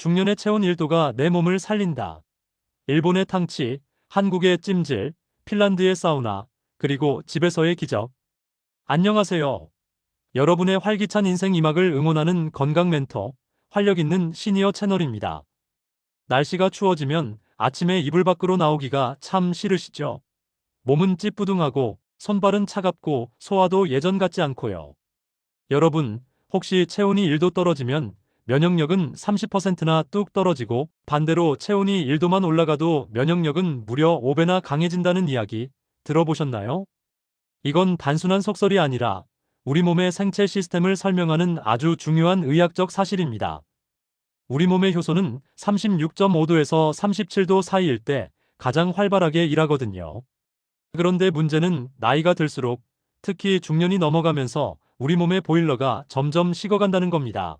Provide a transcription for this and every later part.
중년의 체온 1도가 내 몸을 살린다. 일본의 탕치, 한국의 찜질, 핀란드의 사우나, 그리고 집에서의 기적. 안녕하세요. 여러분의 활기찬 인생 이막을 응원하는 건강 멘토, 활력 있는 시니어 채널입니다. 날씨가 추워지면 아침에 이불 밖으로 나오기가 참 싫으시죠? 몸은 찌뿌둥하고 손발은 차갑고 소화도 예전 같지 않고요. 여러분, 혹시 체온이 1도 떨어지면 면역력은 30%나 뚝 떨어지고 반대로 체온이 1도만 올라가도 면역력은 무려 5배나 강해진다는 이야기 들어보셨나요? 이건 단순한 속설이 아니라 우리 몸의 생체 시스템을 설명하는 아주 중요한 의학적 사실입니다. 우리 몸의 효소는 36.5도에서 37도 사이일 때 가장 활발하게 일하거든요. 그런데 문제는 나이가 들수록 특히 중년이 넘어가면서 우리 몸의 보일러가 점점 식어간다는 겁니다.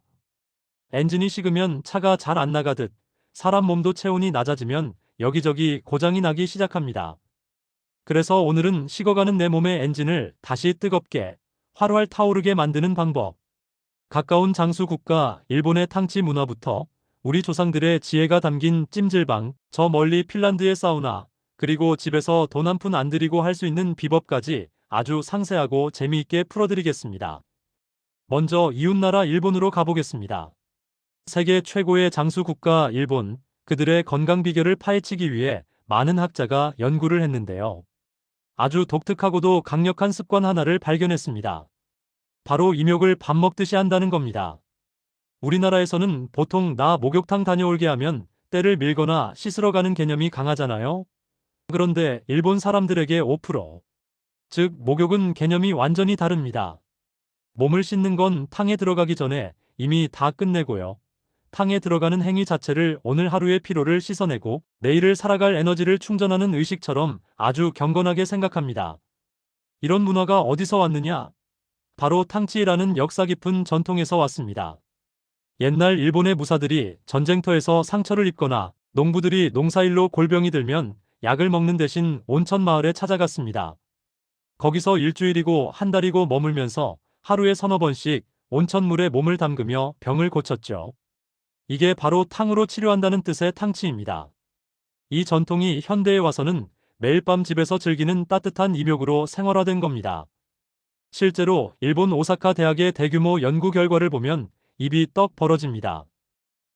엔진이 식으면 차가 잘 안 나가듯 사람 몸도 체온이 낮아지면 여기저기 고장이 나기 시작합니다. 그래서 오늘은 식어가는 내 몸의 엔진을 다시 뜨겁게 활활 타오르게 만드는 방법. 가까운 장수 국가 일본의 탕치 문화부터 우리 조상들의 지혜가 담긴 찜질방, 저 멀리 핀란드의 사우나, 그리고 집에서 돈 한 푼 안 들이고 할 수 있는 비법까지 아주 상세하고 재미있게 풀어드리겠습니다. 먼저 이웃나라 일본으로 가보겠습니다. 세계 최고의 장수 국가 일본, 그들의 건강 비결을 파헤치기 위해 많은 학자가 연구를 했는데요. 아주 독특하고도 강력한 습관 하나를 발견했습니다. 바로 임욕을 밥 먹듯이 한다는 겁니다. 우리나라에서는 보통 나 목욕탕 다녀올게 하면 때를 밀거나 씻으러 가는 개념이 강하잖아요. 그런데 일본 사람들에게 5%. 즉, 목욕은 개념이 완전히 다릅니다. 몸을 씻는 건 탕에 들어가기 전에 이미 다 끝내고요. 탕에 들어가는 행위 자체를 오늘 하루의 피로를 씻어내고 내일을 살아갈 에너지를 충전하는 의식처럼 아주 경건하게 생각합니다. 이런 문화가 어디서 왔느냐? 바로 탕치라는 역사 깊은 전통에서 왔습니다. 옛날 일본의 무사들이 전쟁터에서 상처를 입거나 농부들이 농사일로 골병이 들면 약을 먹는 대신 온천 마을에 찾아갔습니다. 거기서 일주일이고 한 달이고 머물면서 하루에 서너 번씩 온천물에 몸을 담그며 병을 고쳤죠. 이게 바로 탕으로 치료한다는 뜻의 탕치입니다. 이 전통이 현대에 와서는 매일 밤 집에서 즐기는 따뜻한 입욕으로 생활화된 겁니다. 실제로 일본 오사카 대학의 대규모 연구 결과를 보면 입이 떡 벌어집니다.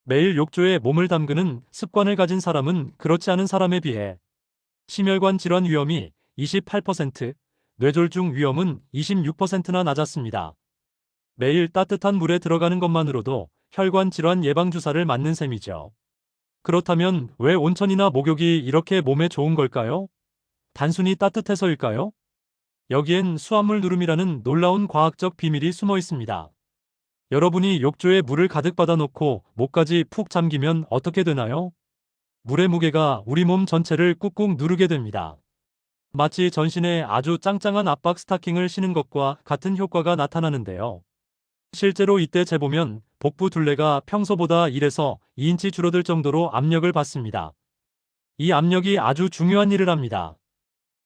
매일 욕조에 몸을 담그는 습관을 가진 사람은 그렇지 않은 사람에 비해 심혈관 질환 위험이 28%, 뇌졸중 위험은 26%나 낮았습니다. 매일 따뜻한 물에 들어가는 것만으로도 혈관 질환 예방 주사를 맞는 셈이죠. 그렇다면 왜 온천이나 목욕이 이렇게 몸에 좋은 걸까요? 단순히 따뜻해서일까요? 여기엔 수화물 누름이라는 놀라운 과학적 비밀이 숨어 있습니다. 여러분이 욕조에 물을 가득 받아놓고 목까지 푹 잠기면 어떻게 되나요? 물의 무게가 우리 몸 전체를 꾹꾹 누르게 됩니다. 마치 전신에 아주 짱짱한 압박 스타킹을 신은 것과 같은 효과가 나타나는데요. 실제로 이때 재보면 복부 둘레가 평소보다 1에서 2인치 줄어들 정도로 압력을 받습니다. 이 압력이 아주 중요한 일을 합니다.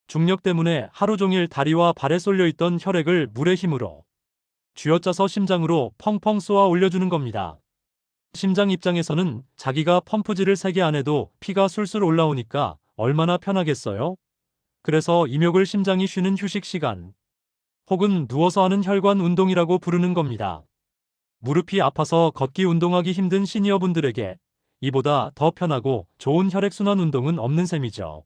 중력 때문에 하루 종일 다리와 발에 쏠려 있던 혈액을 물의 힘으로 쥐어짜서 심장으로 펑펑 쏘아 올려주는 겁니다. 심장 입장에서는 자기가 펌프질을 세게 안 해도 피가 술술 올라오니까 얼마나 편하겠어요? 그래서 임욕을 심장이 쉬는 휴식 시간, 혹은 누워서 하는 혈관 운동이라고 부르는 겁니다. 무릎이 아파서 걷기 운동하기 힘든 시니어분들에게 이보다 더 편하고 좋은 혈액순환 운동은 없는 셈이죠.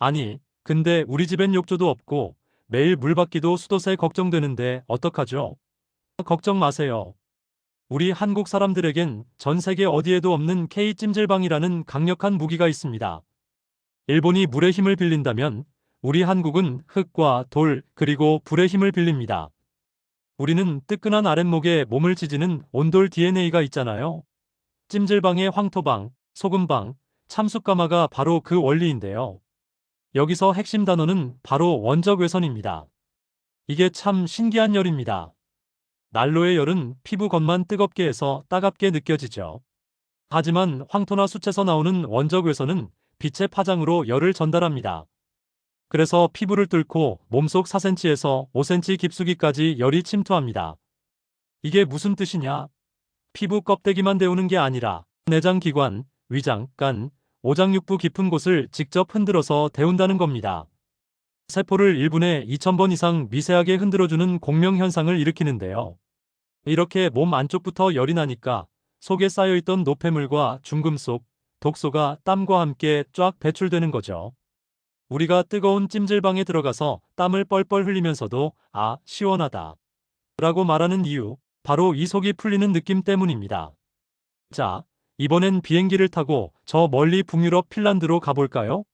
아니, 근데 우리 집엔 욕조도 없고 매일 물 받기도 수도세 걱정되는데 어떡하죠? 걱정 마세요. 우리 한국 사람들에겐 전 세계 어디에도 없는 K찜질방이라는 강력한 무기가 있습니다. 일본이 물의 힘을 빌린다면 우리 한국은 흙과 돌 그리고 불의 힘을 빌립니다. 우리는 뜨끈한 아랫목에 몸을 지지는 온돌 DNA가 있잖아요. 찜질방의 황토방, 소금방, 참숯가마가 바로 그 원리인데요. 여기서 핵심 단어는 바로 원적 외선입니다. 이게 참 신기한 열입니다. 난로의 열은 피부 겉만 뜨겁게 해서 따갑게 느껴지죠. 하지만 황토나 숯에서 나오는 원적 외선은 빛의 파장으로 열을 전달합니다. 그래서 피부를 뚫고 몸속 4cm에서 5cm 깊숙이까지 열이 침투합니다. 이게 무슨 뜻이냐? 피부 껍데기만 데우는 게 아니라 내장 기관, 위장, 간, 오장육부 깊은 곳을 직접 흔들어서 데운다는 겁니다. 세포를 1분에 2000번 이상 미세하게 흔들어주는 공명 현상을 일으키는데요. 이렇게 몸 안쪽부터 열이 나니까 속에 쌓여있던 노폐물과 중금속, 독소가 땀과 함께 쫙 배출되는 거죠. 우리가 뜨거운 찜질방에 들어가서 땀을 뻘뻘 흘리면서도 아, 시원하다. 라고 말하는 이유, 바로 이 속이 풀리는 느낌 때문입니다. 자, 이번엔 비행기를 타고 저 멀리 북유럽 핀란드로 가볼까요?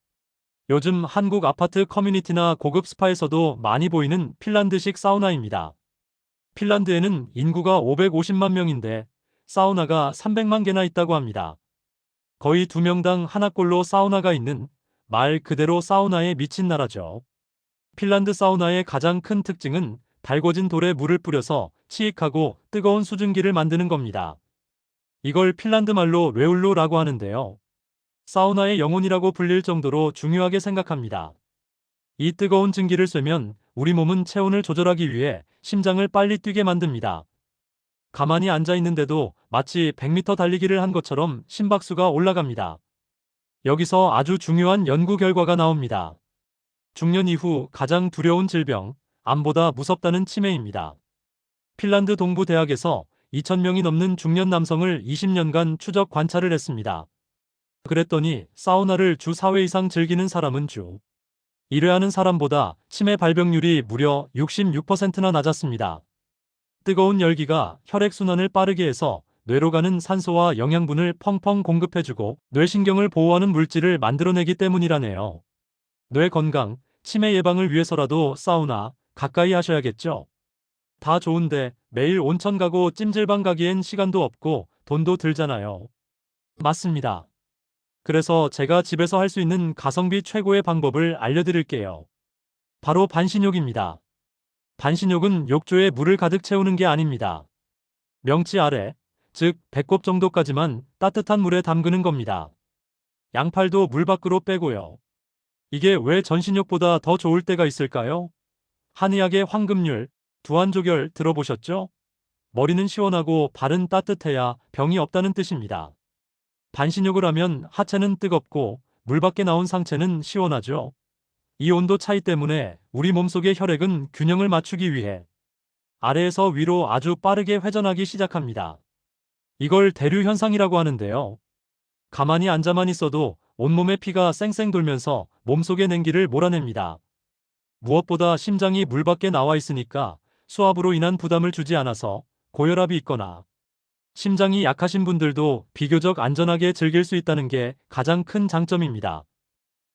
요즘 한국 아파트 커뮤니티나 고급 스파에서도 많이 보이는 핀란드식 사우나입니다. 핀란드에는 인구가 550만 명인데 사우나가 300만 개나 있다고 합니다. 거의 두 명당 하나꼴로 사우나가 있는 말 그대로 사우나에 미친 나라죠. 핀란드 사우나의 가장 큰 특징은 달궈진 돌에 물을 뿌려서 치익하고 뜨거운 수증기를 만드는 겁니다. 이걸 핀란드 말로 레울로라고 하는데요. 사우나의 영혼이라고 불릴 정도로 중요하게 생각합니다. 이 뜨거운 증기를 쐬면 우리 몸은 체온을 조절하기 위해 심장을 빨리 뛰게 만듭니다. 가만히 앉아 있는데도 마치 100m 달리기를 한 것처럼 심박수가 올라갑니다. 여기서 아주 중요한 연구 결과가 나옵니다. 중년 이후 가장 두려운 질병, 암보다 무섭다는 치매입니다. 핀란드 동부 대학에서 2,000명이 넘는 중년 남성을 20년간 추적 관찰을 했습니다. 그랬더니 사우나를 주 4회 이상 즐기는 사람은 주 1회 하는 사람보다 치매 발병률이 무려 66%나 낮았습니다. 뜨거운 열기가 혈액순환을 빠르게 해서 뇌로 가는 산소와 영양분을 펑펑 공급해주고 뇌신경을 보호하는 물질을 만들어내기 때문이라네요. 뇌 건강, 치매 예방을 위해서라도 사우나 가까이 하셔야겠죠. 다 좋은데 매일 온천 가고 찜질방 가기엔 시간도 없고 돈도 들잖아요. 맞습니다. 그래서 제가 집에서 할 수 있는 가성비 최고의 방법을 알려드릴게요. 바로 반신욕입니다. 반신욕은 욕조에 물을 가득 채우는 게 아닙니다. 명치 아래, 즉 배꼽 정도까지만 따뜻한 물에 담그는 겁니다. 양팔도 물 밖으로 빼고요. 이게 왜 전신욕보다 더 좋을 때가 있을까요? 한의학의 황금률, 두한조결 들어보셨죠? 머리는 시원하고 발은 따뜻해야 병이 없다는 뜻입니다. 반신욕을 하면 하체는 뜨겁고 물 밖에 나온 상체는 시원하죠. 이 온도 차이 때문에 우리 몸속의 혈액은 균형을 맞추기 위해 아래에서 위로 아주 빠르게 회전하기 시작합니다. 이걸 대류 현상이라고 하는데요. 가만히 앉아만 있어도 온몸의 피가 쌩쌩 돌면서 몸속의 냉기를 몰아냅니다. 무엇보다 심장이 물 밖에 나와 있으니까 수압으로 인한 부담을 주지 않아서 고혈압이 있거나 심장이 약하신 분들도 비교적 안전하게 즐길 수 있다는 게 가장 큰 장점입니다.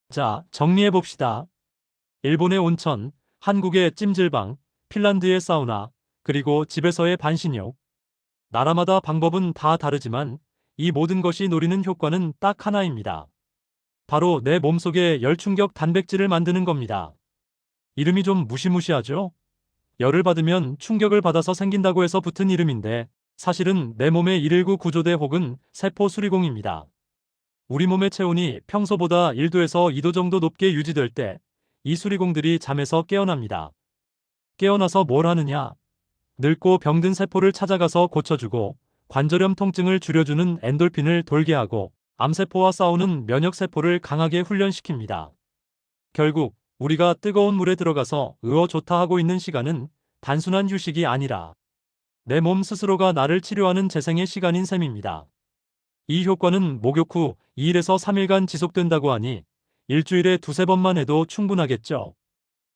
자, 정리해 봅시다. 일본의 온천, 한국의 찜질방, 핀란드의 사우나, 그리고 집에서의 반신욕. 나라마다 방법은 다 다르지만 이 모든 것이 노리는 효과는 딱 하나입니다. 바로 내 몸속에 열충격 단백질을 만드는 겁니다. 이름이 좀 무시무시하죠? 열을 받으면 충격을 받아서 생긴다고 해서 붙은 이름인데 사실은 내 몸의 119 구조대 혹은 세포 수리공입니다. 우리 몸의 체온이 평소보다 1도에서 2도 정도 높게 유지될 때 이 수리공들이 잠에서 깨어납니다. 깨어나서 뭘 하느냐? 늙고 병든 세포를 찾아가서 고쳐주고 관절염 통증을 줄여주는 엔돌핀을 돌게 하고 암세포와 싸우는 면역세포를 강하게 훈련시킵니다. 결국 우리가 뜨거운 물에 들어가서 으어 좋다 하고 있는 시간은 단순한 휴식이 아니라 내 몸 스스로가 나를 치료하는 재생의 시간인 셈입니다. 이 효과는 목욕 후 2일에서 3일간 지속된다고 하니 일주일에 두세 번만 해도 충분하겠죠.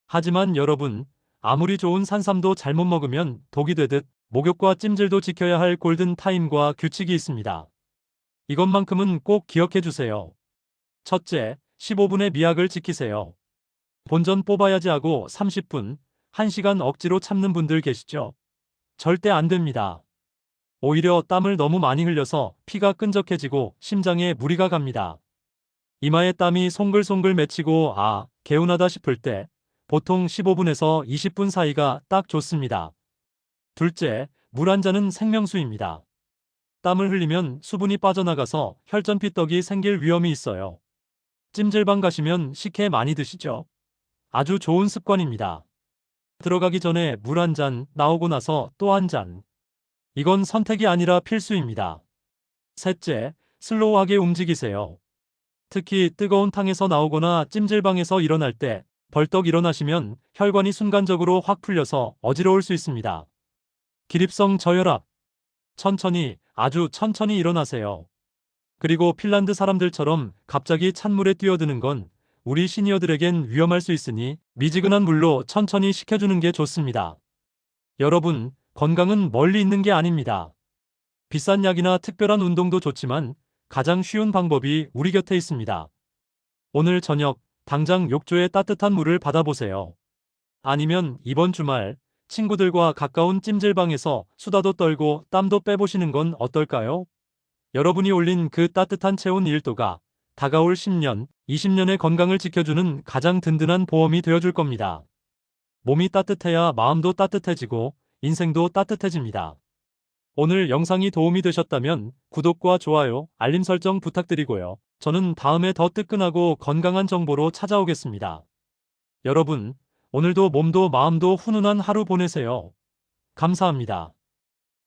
하지만 여러분, 아무리 좋은 산삼도 잘못 먹으면 독이 되듯 목욕과 찜질도 지켜야 할 골든 타임과 규칙이 있습니다. 이것만큼은 꼭 기억해 주세요. 첫째, 15분의 미학을 지키세요. 본전 뽑아야지 하고 30분, 1시간 억지로 참는 분들 계시죠? 절대 안 됩니다. 오히려 땀을 너무 많이 흘려서 피가 끈적해지고 심장에 무리가 갑니다. 이마에 땀이 송글송글 맺히고 아, 개운하다 싶을 때 보통 15분에서 20분 사이가 딱 좋습니다. 둘째, 물 한 잔은 생명수입니다. 땀을 흘리면 수분이 빠져나가서 혈전피떡이 생길 위험이 있어요. 찜질방 가시면 식혜 많이 드시죠? 아주 좋은 습관입니다. 들어가기 전에 물 한 잔, 나오고 나서 또 한 잔. 이건 선택이 아니라 필수입니다. 셋째, 슬로우하게 움직이세요. 특히 뜨거운 탕에서 나오거나 찜질방에서 일어날 때 벌떡 일어나시면 혈관이 순간적으로 확 풀려서 어지러울 수 있습니다. 기립성 저혈압. 천천히, 아주 천천히 일어나세요. 그리고 핀란드 사람들처럼 갑자기 찬물에 뛰어드는 건 우리 시니어들에겐 위험할 수 있으니 미지근한 물로 천천히 식혀주는 게 좋습니다. 여러분, 건강은 멀리 있는 게 아닙니다. 비싼 약이나 특별한 운동도 좋지만 가장 쉬운 방법이 우리 곁에 있습니다. 오늘 저녁 당장 욕조에 따뜻한 물을 받아보세요. 아니면 이번 주말 친구들과 가까운 찜질방에서 수다도 떨고 땀도 빼보시는 건 어떨까요? 여러분이 올린 그 따뜻한 체온 1도가 다가올 10년, 20년의 건강을 지켜주는 가장 든든한 보험이 되어줄 겁니다. 몸이 따뜻해야 마음도 따뜻해지고 인생도 따뜻해집니다. 오늘 영상이 도움이 되셨다면 구독과 좋아요, 알림 설정 부탁드리고요. 저는 다음에 더 뜨끈하고 건강한 정보로 찾아오겠습니다. 여러분, 오늘도 몸도 마음도 훈훈한 하루 보내세요. 감사합니다.